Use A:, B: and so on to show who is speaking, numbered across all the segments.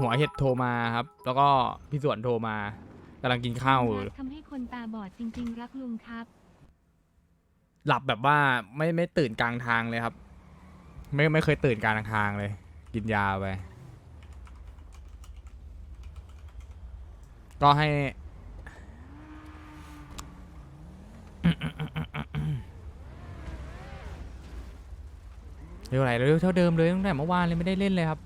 A: หัวเห็ดโทรมาครับ แล้วก็พี่สวนโทรมากำลังกินข้าวอยู่
B: ทำให้คนตาบอดจริง ๆ รักลุงครับ
A: หลับแบบว่าไม่ไม่ตื่นกลางทางเลยครับ ไม่ไม่เคยตื่นกลางทางเลย กินยาไป ก็ให้ เร็วไหนเร็วเท่าเดิมเลยตั้งแต่เมื่อวานเลยไม่ได้เล่นเลยครับ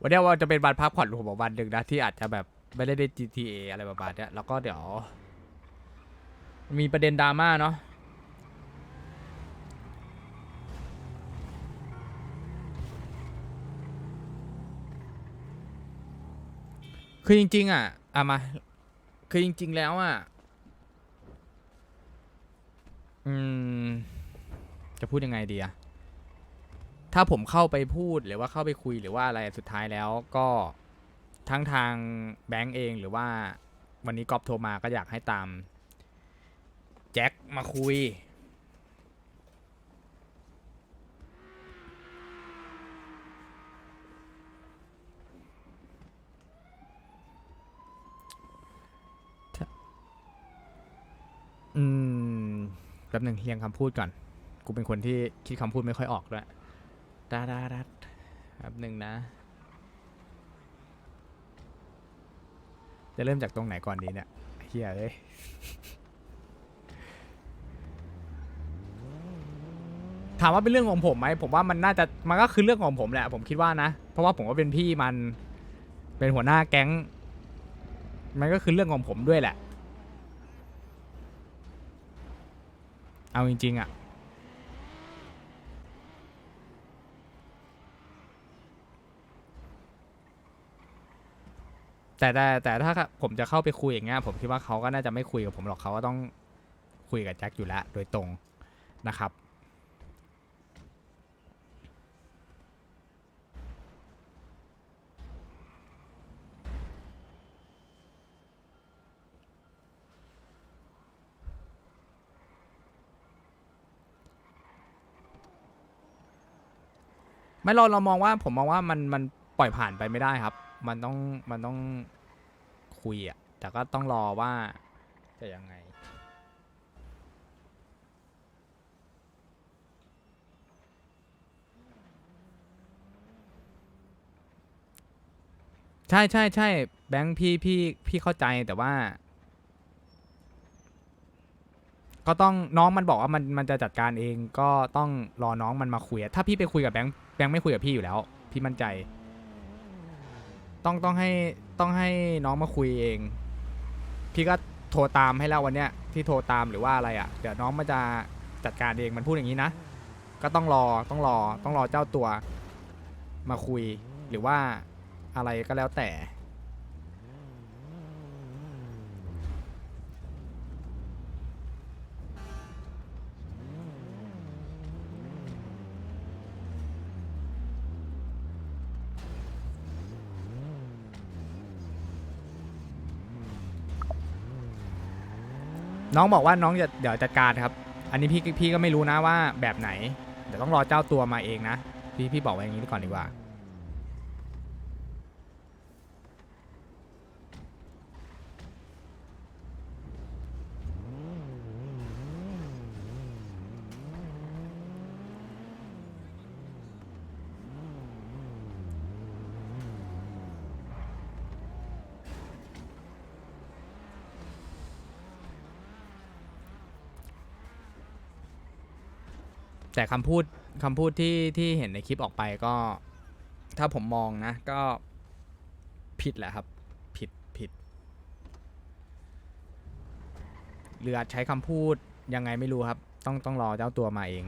A: วันเนี้ยว่าจะเป็นวันพักผ่อนของผมวันหนึ่งนะที่อาจจะแบบไม่ได้เล่น GTA อะไรประมาณเนี้ยแล้วก็เดี๋ยว มีประเด็นดราม่าเนาะคือจริง ๆ อะอะมา คือจริง ๆ แล้วอะอืมจะพูดยังไงดีอะ ถ้าผมเข้าไปพูดหรือว่าเข้าไปคุยหรือว่าอะไรสุดท้ายแล้วก็ทั้งทางแบงก์เองหรือว่าวันนี้กอบโทรมาก็อยากให้ตามแจ็คมาคุย อืมแป๊บหนึ่งเรียงคำพูดก่อน กูเป็นคนที่คิดคำพูดไม่ค่อยออกด้วย ดาดาดัดแป๊บหนึ่งนะ จะเริ่มจากตรงไหนก่อนดีเนี่ยเฮียเอ้ยถามว่าเป็นเรื่องของผมไหมผมว่ามันน่าจะมันก็คือเรื่องของผมแหละ ผมคิดว่านะ เพราะว่าผมก็เป็นพี่มันเป็นหัวหน้าแก๊ง มันก็คือเรื่องของผมด้วยแหละ เอาจริงๆอะ แต่แต่แต่ถ้าผมจะเข้าไปคุยอย่างเงี้ยผมคิดว่าเขาก็น่าจะไม่คุยกับผมหรอกเขาก็ต้องคุยกับแจ็คอยู่แล้วโดยตรงนะครับ ไม่เราเรามองว่าผมมองว่ามันมันปล่อยผ่านไปไม่ได้ครับ มันต้องมันต้องคุยอะแต่ก็ต้องรอว่าจะยังไง ใช่ใช่ใช่แบงค์พี่พี่พี่เข้าใจแต่ว่า ก็ต้องน้องมันบอกว่ามันมันจะจัดการเองก็ต้องรอน้องมันมาคุยอะถ้าพี่ไปคุยกับแบงค์แบงค์ไม่คุยกับพี่อยู่แล้ว พี่มั่นใจ ต้องต้องให้ต้องให้น้องมาคุยเอง พี่ก็โทรตามให้แล้ววันเนี้ยที่โทรตามหรือว่าอะไรอะ่ะเดี๋ยวน้องมันจะจัดการเองมันพูดอย่างนี้นะ ก็ต้องรอต้องรอต้องรอเจ้าตัวมาคุยหรือว่าอะไรก็แล้วแต่ น้องบอกว่าน้องจะเดี๋ยวจัดการครับ อันนี้พี่พี่ก็ไม่รู้นะว่าแบบไหนเดี๋ยวต้องรอเจ้าตัวมาเองนะพี่พี่บอกไว้อย่างนี้ก่อนดีกว่า แต่คำพูดคำพูดที่ที่เห็นในคลิปออกไปก็ ถ้าผมมองนะก็ผิดแหละครับ ผิดผิดหรืออาจใช้คำพูดยังไงไม่รู้ครับ ต้องต้องรอเจ้าตัวมาเอง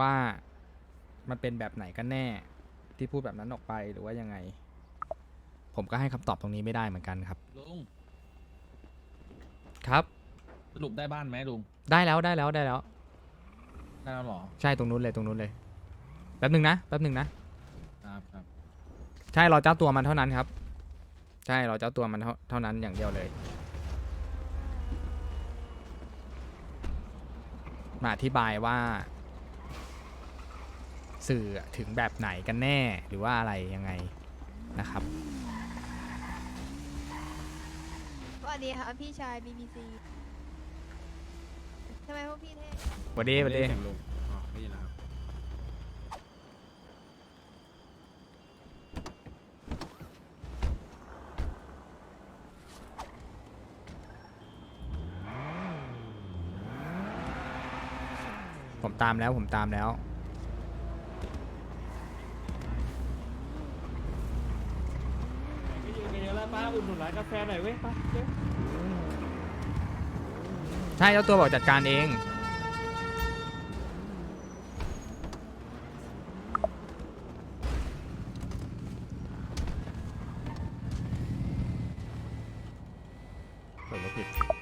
A: ว่ามันเป็นแบบไหนกันแน่ที่พูดแบบนั้นออกไปหรือว่ายังไง ผมก็ให้คำตอบตรงนี้ไม่ได้เหมือนกันครับ
C: ลุง
A: ครับ
C: ส รุปได้บ้านไหมลุง
A: ได้แล้วได้แล้วได้แล้ว
C: ช่แล้วเหรอ
A: ใช่ตรงนู้นเลยตรงนู้นเลยแป๊บหนึ่งนะแป๊บหนึ่งนะครับ
C: ครับ
A: ใช่เราเจ้าตัวมันเท่านั้นครับ ใช่เราเจ้าตัวมันเท่าเท่านั้นอย่างเดียวเลย มาอธิบายว่า สื่อถึงแบบไหนกันแน่หรือว่าอะไรยังไงนะครับ
D: สวัสดีครับพี่ชาย BBC ทำไมพวกพี่เท่
A: สวัสดีสวัสดี
C: ไเสียงลุงอ๋อได้ยินแล้วครับ
A: ผมตามแล้วผมตามแล้ว
E: ก็อยู่กันเยอะแล้วป้าอุดหนุนร้านกาแฟหน่อยเว้ยป้าเร็ว
A: ใช่เจ้าตัวบอกจัดการเอง
C: เมผิด